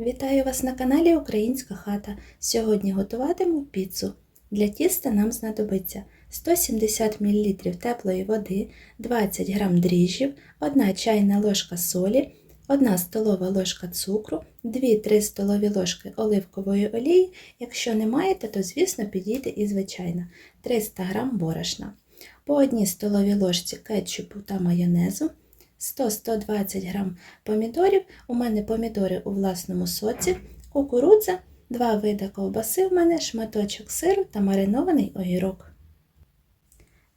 Вітаю вас на каналі Українська хата. Сьогодні готуватиму піцу. Для тіста нам знадобиться 170 мл теплої води, 20 г дріжджів, 1 чайна ложка солі, 1 столова ложка цукру, 2-3 столові ложки оливкової олії. Якщо не маєте, то звісно підійде і звичайна 300 г борошна, по 1 столовій ложці кетчупу та майонезу. 100-120 г помідорів. У мене помідори у власному соці, кукурудза, два вида ковбаси в мене, шматочок сиру та маринований огірок.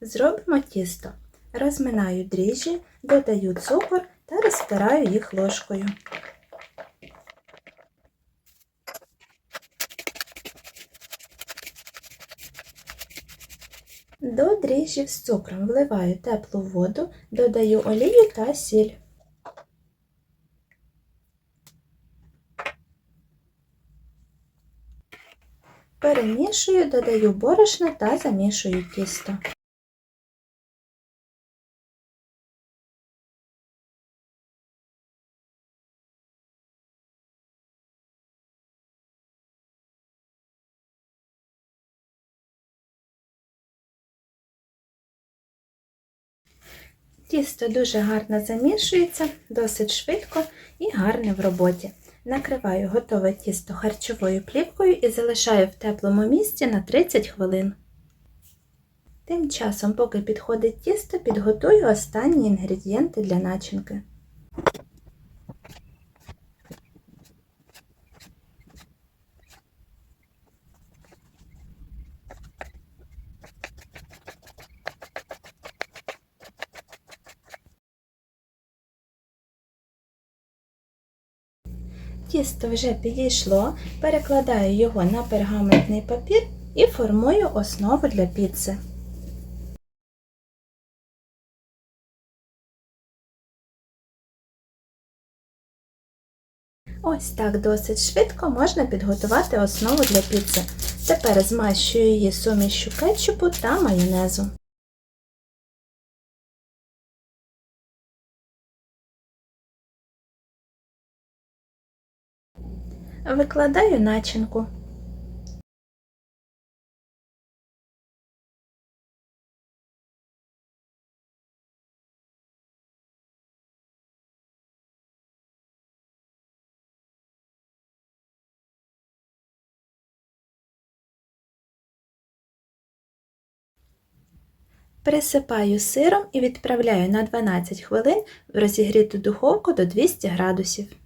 Зробимо тісто. Розминаю дріжджі, додаю цукор та розтираю їх ложкою. До дріжджів з цукром вливаю теплу воду, додаю олію та сіль. Перемішую, додаю борошно та замішую тісто. Тісто дуже гарно замішується, досить швидко і гарне в роботі. Накриваю готове тісто харчовою плівкою і залишаю в теплому місці на 30 хвилин. Тим часом, поки підходить тісто, підготую останні інгредієнти для начинки. Тісто вже підійшло, перекладаю його на пергаментний папір і формую основу для піци. Ось так досить швидко можна підготувати основу для піци. Тепер змащую її сумішю кетчупу та майонезу. Викладаю начинку. Присипаю сиром і відправляю на 12 хвилин в розігріту духовку до 200 градусів.